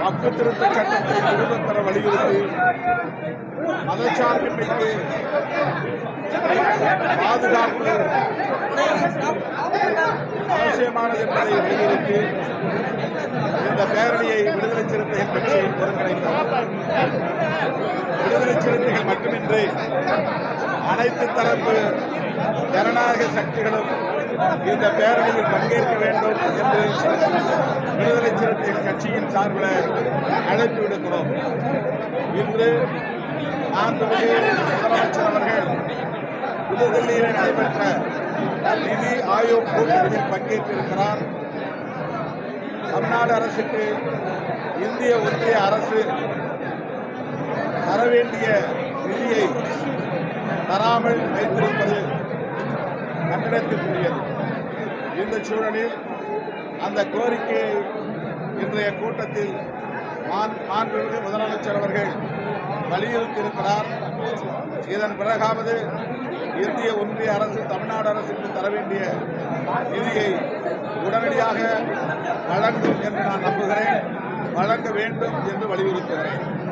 வாக்கு திருத்த சட்டத்தை திரும்பப் பெற வலியுறுத்தி மதச்சார்பின்மைக்கு பாதுகாப்பு அவசியமானது என்பதை வலியுறுத்தி இந்த பேரணியை விடுதலை சிறுத்தைகள் கட்சி ஒருங்கிணைத்தார் விடுதலை சிறுத்தைகள் மட்டுமின்றி அனைத்து தரப்பு ஜனநாயக சக்திகளும் இந்த பேரணியில் பங்கேற்க வேண்டும் என்று கட்சியின் சார்பில் அழைப்பு விடுக்கிறோம். இன்று மாண்புமிகு முதலமைச்சர் அவர்கள் புதுதில்லியில் நடைபெற்ற நிதி ஆயோக் கூட்டத்தில் பங்கேற்றிருக்கிறார். தமிழ்நாடு அரசுக்கு இந்திய ஒன்றிய அரசு தர வேண்டிய நிதியை தராமல் வைத்திருப்பது கண்டனத்திற்குரியது. இந்த சூழலில் அந்த கோரிக்கையை இன்றைய கூட்டத்தில் மாண்- மாண்புமிகு முதலமைச்சர் அவர்கள் வலியுறுத்தியிருக்கிறார். இதன் பிறகாவது இந்திய ஒன்றிய அரசு தமிழ்நாடு அரசுக்கு தர வேண்டிய நிதியை உடனடியாக வழங்கும் என்று நான் நம்புகிறேன். வழங்க வேண்டும் என்று வலியுறுத்துகிறேன்.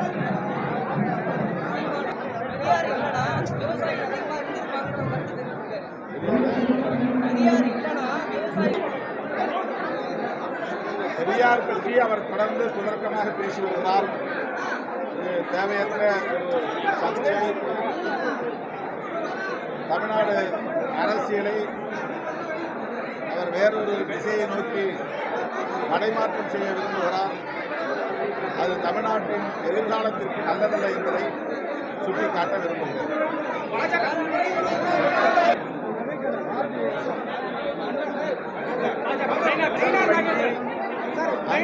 பெரியார் பெரியார் பற்றி அவர் தொடர்ந்து சுதர்க்கமாக பேசி தேவையற்ற ஒரு சர்ச்சை. தமிழ்நாடு அரசியலை அவர் வேறொரு திசையை நோக்கி மடைமாற்றம் செய்ய விரும்புகிறார். அது தமிழ்நாட்டின் எதிர்காலத்திற்கு நல்லதல்ல என்பதை சுட்டிக்காட்ட விரும்புகிறேன்.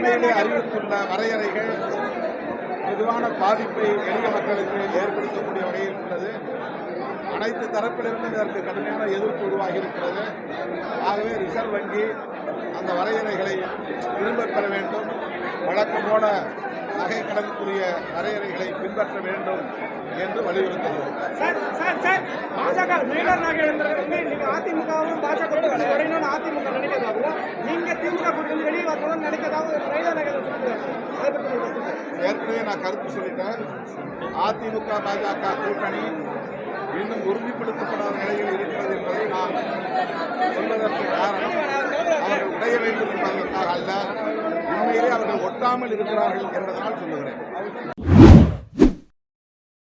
அண்மையிலே அறிவித்துள்ள வரையறைகள் பொதுவான பாதிப்பை எளிய மக்களுக்கு ஏற்படுத்தக்கூடிய வகையில் உள்ளது. அனைத்து தரப்பிலிருந்தும் இதற்கு கடுமையான எதிர்ப்பு உருவாகி இருக்கிறது. ஆகவே ரிசர்வ் வங்கி அந்த வரையறைகளை திரும்பப் பெற வேண்டும். வழக்கம் போல நகை கடனுக்குரிய வரையறைகளை பின்பற்ற வேண்டும் என்று வலியுறுத்துகிறோம். சார் பாஜக அதிமுகவும் பாஜக ஏற்கனவே நான் கருத்து சொல்லிட்டேன். அதிமுக பாஜக கூட்டணி இன்னும் உறுதிப்படுத்தப்படாத நிலையில் இருக்கிறது என்பதை நான் சொல்வதற்கு காரணம் அவர்கள் உடைய வேண்டும் என்பதற்காக அல்ல உண்மையிலே அவர்கள் ஒட்டாமல் இருக்கிறார்கள் என்பதனால் சொல்லுகிறேன்.